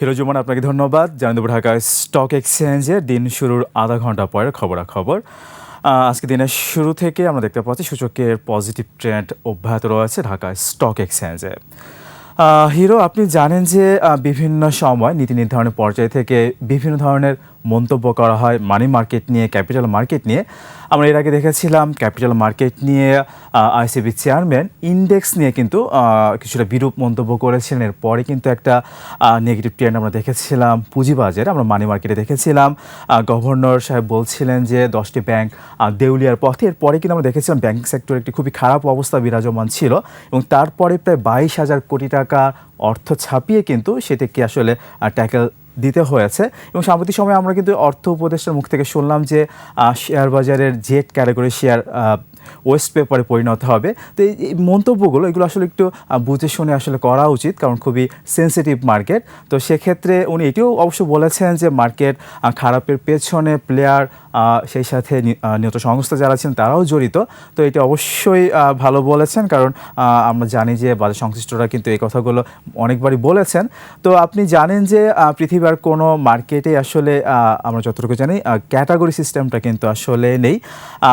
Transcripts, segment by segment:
হিরোজুমান আপনাকে ধন্যবাদ। জানিয়ে দেবো ঢাকা স্টক এক্সচেঞ্জে দিন শুরুর আধা ঘণ্টা পরের খবরাখবর। খবর আজকে দিনের শুরু থেকে আমরা দেখতে পাচ্ছি সূচকের পজিটিভ ট্রেন্ড অব্যাহত রয়েছে ঢাকা স্টক এক্সচেঞ্জে। হিরো, আপনি জানেন যে বিভিন্ন সময় নীতি নির্ধারণের পর্যায় থেকে বিভিন্ন ধরনের মন্তব্য করা হয় মানি মার্কেট নিয়ে ক্যাপিটাল মার্কেট নিয়ে। আমরা এর আগে দেখেছিলাম ক্যাপিটাল মার্কেট নিয়ে আইসিবি চেয়ারম্যান ইন্ডেক্স নিয়ে কিন্তু কিছুটা বিরূপ মন্তব্য করেছিলেন। এরপরে কিন্তু একটা নেগেটিভ ট্রেন্ড আমরা দেখেছিলাম। পুঁজিবাজারে আমরা মানি মার্কেটে দেখেছিলাম। গভর্নর সাহেব বলছিলেন যে দশটি ব্যাংক দেউলিয়ার পথে। এরপরে কিন্তু আমরা দেখেছিলাম ব্যাংকিং সেক্টর একটি খুবই খারাপ অবস্থা বিরাজমান ছিল এবং তারপরে প্রায় বাইশ হাজার কোটি টাকা অর্থ ছাপিয়ে কিন্তু সেটাকে আসলে ট্যাকেল দিতে হয়েছে এবং সাম্প্রতিক সময়ে আমরা কিন্তু অর্থ উপদেষ্টার মুখ থেকে শুনলাম যে শেয়ার বাজারের জেট ক্যাটাগরি শেয়ার ওয়েস্ট পেপারে পরিণত হবে। তো এই মন্তব্যগুলো, এগুলো আসলে একটু বুঝে শুনে আসলে করা উচিত, কারণ খুবই সেন্সিটিভ মার্কেট তো সেক্ষেত্রে উনি এটিও অবশ্য বলেছেন যে মার্কেট খারাপের পেছনে প্লেয়ার সেই সাথে নিহত সংস্থা যারা আছেন তারাও জড়িত। তো এটি অবশ্যই ভালো বলেছেন, কারণ আমরা জানি যে বাজার সংশ্লিষ্টরা কিন্তু এই কথাগুলো অনেকবারই বলেছেন। তো আপনি জানেন যে পৃথিবীর কোনো মার্কেটে আসলে আমরা যতটুকু জানি ক্যাটাগরি সিস্টেমটা কিন্তু আসলে নেই।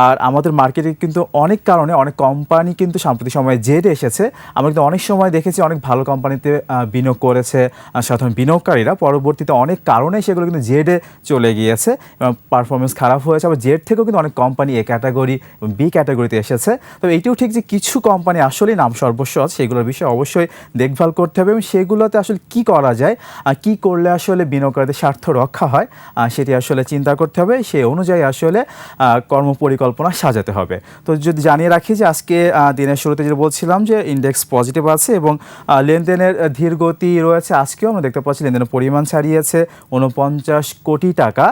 আর আমাদের মার্কেটে কিন্তু অনেক কারণে অনেক কোম্পানি কিন্তু সাম্প্রতিক সময়ে জেডে এসেছে। আমরা কিন্তু অনেক সময় দেখেছি অনেক ভালো কোম্পানিতে বিনিয়োগ করেছে সাধারণ বিনিয়োগকারীরা। পরবর্তীতে অনেক কারণে সেগুলো কিন্তু জেডে চলে গিয়েছে পারফরমেন্স খারাপ হয়েছে। আবার জেড থেকেও কিন্তু অনেক কোম্পানি এ ক্যাটাগরি বি ক্যাটাগরিতে এসেছে। তবে এইটিও ঠিক যে কিছু কোম্পানি আসলেই নাম সর্বস্ব আছে, সেগুলোর বিষয়ে অবশ্যই দেখভাল করতে হবে এবং সেগুলোতে আসলে কি করা যায় কি করলে আসলে বিনিয়োগকারীদের স্বার্থ রক্ষা হয় সেটি আসলে চিন্তা করতে হবে। সে অনুযায়ী আসলে কর্মপরিকল্পনা সাজাতে হবে। তো যদি জানিয়ে রাখি যে আজকে দিনের শুরুতে যেটা বলছিলাম যে ইন্ডেক্স পজিটিভ আছে এবং লেনদেনের ধীর গতি রয়েছে। আজকেও আমরা দেখতে পাচ্ছি লেনদেনের পরিমাণ ছাড়িয়েছে উনপঞ্চাশ কোটি টাকা।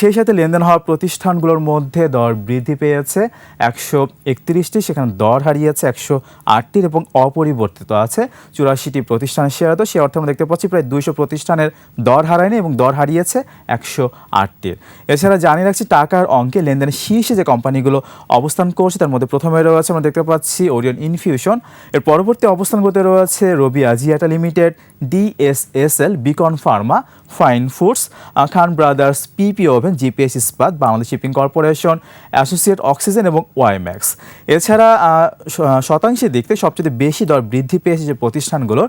সেই সাথে লেনদেন হওয়া প্রতিষ্ঠানগুলোর মধ্যে দর বৃদ্ধি পেয়েছে। একশো একত্রিশটি, সেখানে দর হারিয়েছে একশো আটটির এবং অপরিবর্তিত আছে। চুরাশিটি প্রতিষ্ঠানের শেয়ার তো, সে অর্থে আমরা দেখতে পাচ্ছি প্রায় দুইশো প্রতিষ্ঠানের দর হারায়নি এবং দর হারিয়েছে একশো আটটির। এছাড়া জানিয়ে রাখছি টাকার অঙ্কে লেনদেনের শীর্ষে যে কোম্পানিগুলো অবস্থান করছে তার মধ্যে প্রথমে রয়েছে আমরা দেখতে পাচ্ছি ওরিয়ন ইনফিউশন এর পরবর্তী অবস্থানগুলোতে রয়েছে Robi Axiata Limited DSSL Beacon Pharma Fine Foods Khan Brothers PP woven GPS Ispat Bangladesh Shipping Corporation Associate Oxygen এবং ওয়াইম্যাক্স এছাড়া আহ, শ- আহ, শতাংশের দিক থেকে সবচেয়ে বেশি দর বৃদ্ধি পেয়েছে যে প্রতিষ্ঠানগুলোর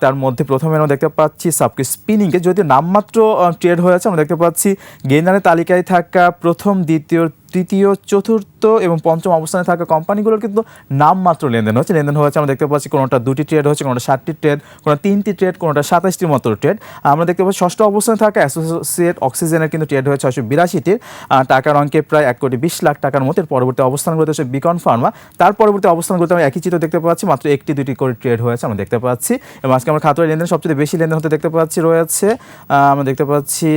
তার মধ্যে প্রথমে আমরা দেখতে পাচ্ছি সাবকি স্পিনিংকে যদিও নামমাত্র ট্রেড হয়েছে আমরা দেখতে পাচ্ছি গেইনারের তালিকায় থাকা প্রথম দ্বিতীয় তৃতীয়, চতুর্থ এবং পঞ্চম অবস্থানে থাকা কোম্পানিগুলোর কিন্তু নামমাত্র লেনদেন হচ্ছে। লেনদেন হয়েছে আমরা দেখতে পাচ্ছি কোনোটা দুটি ট্রেড হচ্ছে, কোনোটা ষাটটি ট্রেড কোনো তিনটি ট্রেড, কোনোটা সাতাশটির মতো ট্রেড। আমরা দেখতে পাচ্ছি ষষ্ঠ অবস্থানে থাকা অ্যাসোসিয়েট অক্সিজেনের কিন্তু ট্রেড হয়েছে ছয়শো বিরাশিটির। টাকার অঙ্কে প্রায় এক কোটি বিশ লাখ টাকার মতো এর পরবর্তী অবস্থানগুলোতে হচ্ছে বিকন ফার্মা। তার পরবর্তী অবস্থানগুলোতে আমরা একই চিত্র দেখতে পাচ্ছি, মাত্র একটি দুটি করে ট্রেড হয়েছে আমরা দেখতে পাচ্ছি। এবং আজকে আমরা খাতুয়ার লেনদেন সবচেয়ে বেশি লেনদেন হতে দেখতে পাচ্ছি রয়েছে। আমরা দেখতে পাচ্ছি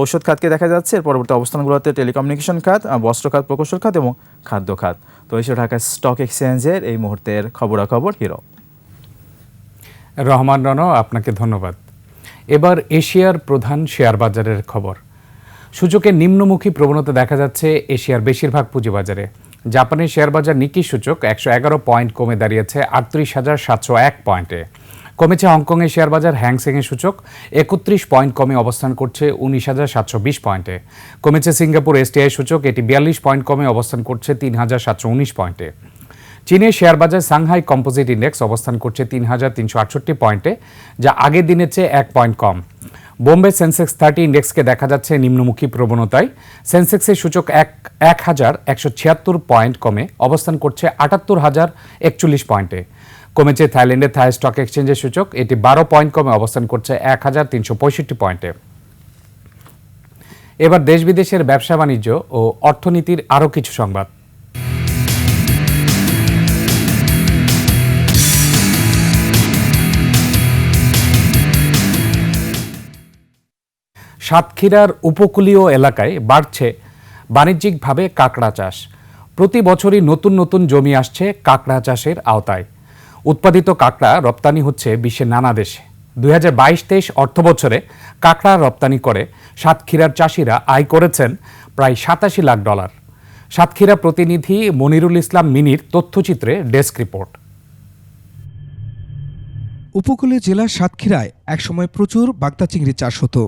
ঔষধ খাতকে দেখা যাচ্ছে। এর পরবর্তী অবস্থানগুলোতে টেলিকমিউনিকেশন খাত বস্ত্র খাত, প্রকৌশল খাত এবং খাদ্য খাত। তো এইসব ঢাকা স্টক এক্সচেঞ্জের এই মুহূর্তের খবরাখবর হিরো। রহমান রণ আপনাকে ধন্যবাদ। এবার এশিয়ার প্রধান শেয়ার বাজারের খবর। সূচকের নিম্নমুখী প্রবণতা দেখা যাচ্ছে এশিয়ার বেশিরভাগ পুঁজিবাজারে। জাপানের শেয়ার বাজার নিকি সূচক একশো এগারো পয়েন্ট কমে দাঁড়িয়েছে আটত্রিশ হাজার সাতশো এক পয়েন্টে। কমেছে হংকংয়ের শেয়ার বাজার হ্যাংসেংয়ের সূচক। একত্রিশ পয়েন্ট কমে অবস্থান করছে উনিশ হাজার সাতশো বিশ পয়েন্টে। কমেছে সিঙ্গাপুর এসটিআই সূচক, এটি বিয়াল্লিশ পয়েন্ট কমে অবস্থান করছে তিন হাজার সাতশো উনিশ পয়েন্টে। চীনের শেয়ার বাজার সাংহাই কম্পোজিট ইন্ডেক্স অবস্থান করছে তিন হাজার তিনশো আটষট্টি পয়েন্টে, যা আগের দিনের চেয়ে এক পয়েন্ট কম। বোম্বে সেন্সেক্স থার্টি ইন্ডেক্সকে দেখা যাচ্ছে নিম্নমুখী প্রবণতায়। সেন্সেক্সের সূচক এক এক হাজার একশো ছিয়াত্তর পয়েন্ট কমে অবস্থান করছে আটাত্তর হাজার একচল্লিশ পয়েন্টে। কমেছে থাইল্যান্ডের থাই স্টক এক্সচেঞ্জের সূচক। এটি বারো পয়েন্ট কমে অবস্থান করছে এক হাজার তিনশো পঁয়ষট্টি পয়েন্টে। এবার দেশ বিদেশের ব্যবসা বাণিজ্য ও অর্থনীতির আরও কিছু সংবাদ। সাতক্ষীরার উপকূলীয় এলাকায় বাড়ছে বাণিজ্যিকভাবে কাঁকড়া চাষ। প্রতি বছরই নতুন নতুন জমি আসছে কাঁকড়া চাষের আওতায়। উৎপাদিত কাঁকড়া রপ্তানি হচ্ছে বিশ্বের নানা দেশে। দুই হাজার বাইশ তেইশ অর্থ বছরে কাঁকড়া রপ্তানি করে সাতক্ষীরার চাষিরা আয় করেছেন প্রায় সাতাশি লাখ ডলার। সাতক্ষীরা প্রতিনিধি মনিরুল ইসলাম মিনির তথ্যচিত্রে ডেস্ক রিপোর্ট। উপকূলীয় জেলার সাতক্ষীরায় একসময় প্রচুর বাগদা চিংড়ি চাষ হতো।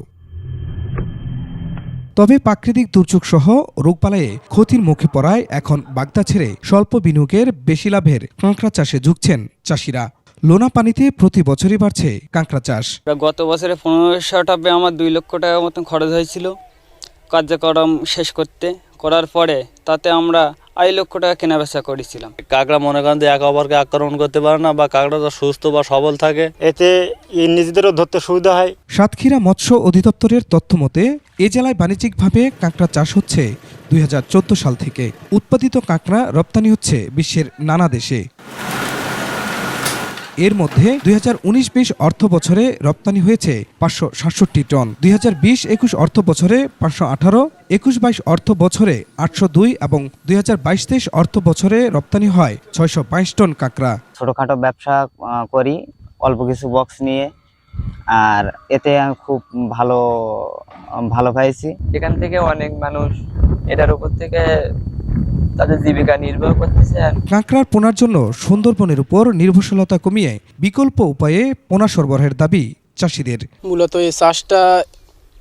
তবে প্রাকৃতিক দুর্যোগ সহ রোগবালায়ে ক্ষতির মুখে পড়ায় এখন বাগদা ছেড়ে স্বল্প বিনিয়োগের বেশি লাভের কাঁকড়া চাষে ঝুঁকছেন চাষিরা। লোনা পানিতে প্রতি বছরই বাড়ছে কাঁকড়া চাষ। গত বছরে পনেরোশো টাকা আমার দুই লক্ষ টাকার মতন খরচ হয়েছিল। কার্যক্রম শেষ করতে, করার পরে তাতে আমরা আড়াই লক্ষ টাকা কেনা বেচা করেছিলাম। কাঁকড়া মনে করেন যে এক অপরকে আক্রমণ করতে পারে না বা কাঁকড়াটা সুস্থ বা সবল থাকে এতে নিজেদেরও ধরতে সুবিধা হয়। সাতক্ষীরা মৎস্য অধিদপ্তরের তথ্য মতে এ জেলায় বাণিজ্যিকভাবে কাঁকড়া চাষ হচ্ছে দুই হাজার চোদ্দ সাল থেকে। উৎপাদিত কাঁকড়া রপ্তানি হচ্ছে বিশ্বের নানা দেশে। এর মধ্যে দুই হাজার উনিশ বিশ অর্থ বছরে রপ্তানি হয়েছে পাঁচশো সাতষট্টি টন। দুই হাজার বিশ একুশ অর্থ বছরে পাঁচশো আঠারো একুশ বাইশ অর্থ বছরে আটশো দুই এবং দুই হাজার বাইশ তেইশ অর্থ বছরে রপ্তানি হয় ছয়শো বাইশ টন কাঁকড়া। ছোটোখাটো ব্যবসা করি অল্প কিছু বক্স নিয়ে আর এতে আমি খুব ভালো ভালো পাইছি। এখান থেকে অনেক মানুষ এটার উপর থেকে তাদের জীবিকা নির্বাহ করতেছে আর কাঁকড়ার পোনার জন্য সুন্দরবনের উপর নির্ভরশীলতা কমিয়ে বিকল্প উপায়ে পোনা সরবরাহের দাবি চাষিদের। মূলত এই চাষটা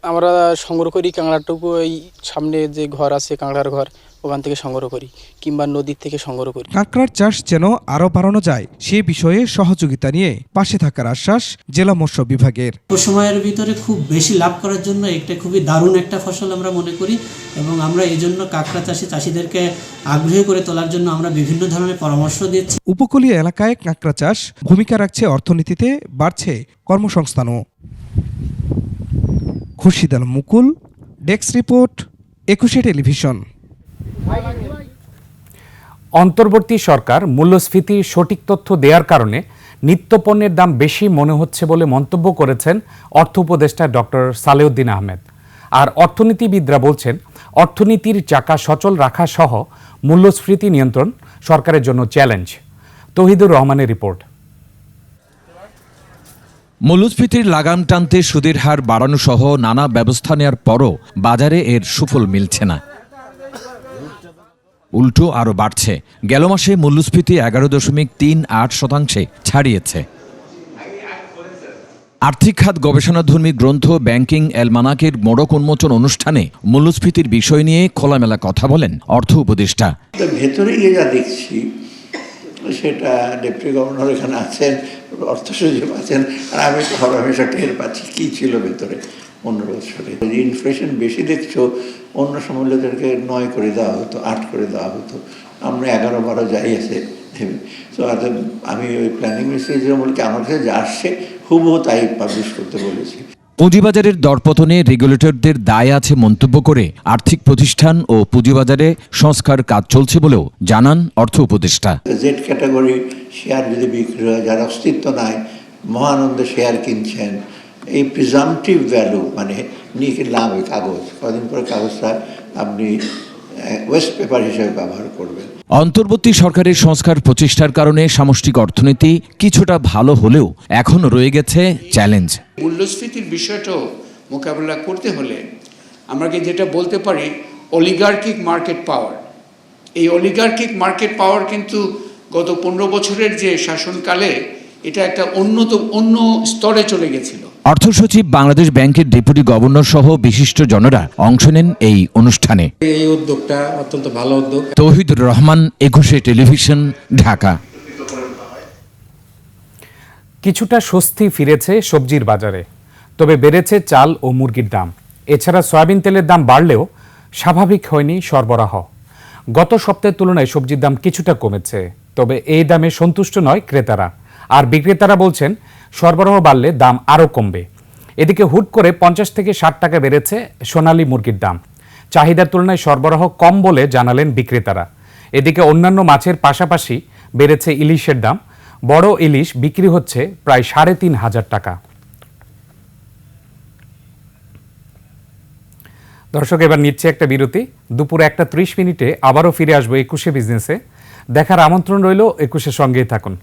আমরা সংগ্রহ করি কাঁকড়াটুকু ওই সামনে যে ঘর আছে কাঁকড়ার ঘর ওখান থেকে সংগ্রহ করি কিংবা নদীর থেকে সংগ্রহ করি। কাঁকড়ার চাষ যেন আরও বাড়ানো যায় সে বিষয়ে সহযোগিতা নিয়ে পাশে থাকার আশ্বাস জেলা মৎস্য বিভাগের। সময়ের ভিতরে খুব বেশি লাভ করার জন্য একটা খুবই দারুণ একটা ফসল আমরা মনে করি এবং আমরা এই জন্য কাঁকড়া চাষি চাষিদেরকে আগ্রহী করে তোলার জন্য আমরা বিভিন্ন ধরনের পরামর্শ দিচ্ছি। উপকূলীয় এলাকায় কাঁকড়া চাষ ভূমিকা রাখছে অর্থনীতিতে বাড়ছে কর্মসংস্থানও। Khurshid Alam Mukul desk report Ekushey television. অন্তর্বর্তী সরকার মূল্যস্ফীতির সঠিক তথ্য দেওয়ার কারণে নিত্যপণ্যের দাম বেশি মনে হচ্ছে বলে মন্তব্য করেছেন অর্থ উপদেষ্টা ডক্টর সালেউদ্দিন আহমেদ। আর অর্থনীতিবিদরা বলছেন, অর্থনীতির চাকা সচল রাখা সহ মূল্যস্ফীতি নিয়ন্ত্রণ সরকারের জন্য চ্যালেঞ্জ। তহিদুর রহমানের রিপোর্ট। মূল্যস্ফীতির লাগাম টানতে সুদের হার বাড়ানো সহ নানা ব্যবস্থা নেওয়ার পরও বাজারে এর সুফল মিলছে না। উল্টো আরও বাড়ছে। গেল মাসে মূল্যস্ফীতি এগারো দশমিক তিন আট শতাংশে ছাড়িয়েছে। আর্থিক খাত গবেষণাধর্মী গ্রন্থ ব্যাংকিং এলমানাকের মোড়ক উন্মোচন অনুষ্ঠানে মূল্যস্ফীতির বিষয় নিয়ে খোলামেলা কথা বলেন অর্থ উপদেষ্টা। ভেতরে গিয়ে যা দেখছি, সেটা ডেপুটি গভর্নর এখানে আছেন অর্থ সচিব আছেন, আর আমি তো টের পাচ্ছি, কী ছিল ভেতরে? পনেরো বছরে যদি ইনফ্লেশন বেশি দেখছ অন্য সমুল্যদেরকে নয় করে দেওয়া হতো আট করে দেওয়া হতো। আমরা এগারো বারো যাই আছে তো আমি ওই প্ল্যানিং মিনিস্ট্রি বলকে আমার কাছে যা আসছে হুবহু তাই পাবলিশ করতে বলেছি। পুঁজিবাজারের দরপতনে রেগুলেটরদের দায় আছে মন্তব্য করে আর্থিক প্রতিষ্ঠান ও পুঁজিবাজারে সংস্কার কাজ চলছে বলেও জানান অর্থ উপদেষ্টা। জেড ক্যাটাগরি শেয়ার যদি বিক্রি হয় যার অস্তিত্ব নাই মহানন্দে শেয়ার কিনছেন এই প্রিজামটিভ ভ্যালু মানে নিয়ে কিনলাম ওই কাগজ। কদিন পরে কাগজটা আপনি ওয়েস্ট পেপার হিসেবে ব্যবহার করবেন। অন্তর্বর্তী সরকারের সংস্কার প্রচেষ্টার কারণে সামষ্টিক অর্থনীতি কিছুটা ভালো হলেও এখনও রয়ে গেছে চ্যালেঞ্জ মূল্যস্ফীতির বিষয়টাও মোকাবেলা করতে হলে আমরা কি যেটা বলতে পারি অলিগার্কিক মার্কেট পাওয়ার এই অলিগার্কিক মার্কেট পাওয়ার কিন্তু গত পনেরো বছরের যে শাসনকালে এটা একটা অন্যতম অন্য স্তরে চলে গেছিল। অর্থ সচিব বাংলাদেশ ব্যাংকের ডেপুটি গভর্নর সহ বিশিষ্ট জনরা অংশ নেন এই অনুষ্ঠানে। এই উদ্যোগটা অত্যন্ত ভালো উদ্যোগ। তৌহিদুর রহমান একুশে টেলিভিশন ঢাকা। কিছুটা স্বস্তি ফিরেছে সবজির বাজারে তবে বেড়েছে চাল ও মুরগির দাম। এছাড়া সয়াবিন তেলের দাম বাড়লেও স্বাভাবিক হয়নি সরবরাহ। গত সপ্তাহের তুলনায় সবজির দাম কিছুটা কমেছে তবে এই দামে সন্তুষ্ট নয় ক্রেতারা। আর বিক্রেতারা বলছেন, সরবরাহ বাড়লে দাম আরও কমবে। এদিকে হুট করে পঞ্চাশ থেকে ষাট টাকা বেড়েছে সোনালী মুরগির দাম। চাহিদার তুলনায় সরবরাহ কম বলে জানালেন বিক্রেতারা। এদিকে অন্যান্য মাছের পাশাপাশি বেড়েছে ইলিশের দাম। বড় ইলিশ বিক্রি হচ্ছে প্রায় সাড়ে তিন হাজার টাকা। দর্শক, এবার নিচ্ছে একটা বিরতি। দুপুর একটা ত্রিশ মিনিটে আবারও ফিরে আসব একুশে বিজনেসে। দেখার আমন্ত্রণ রইল একুশের সঙ্গেই থাকুন।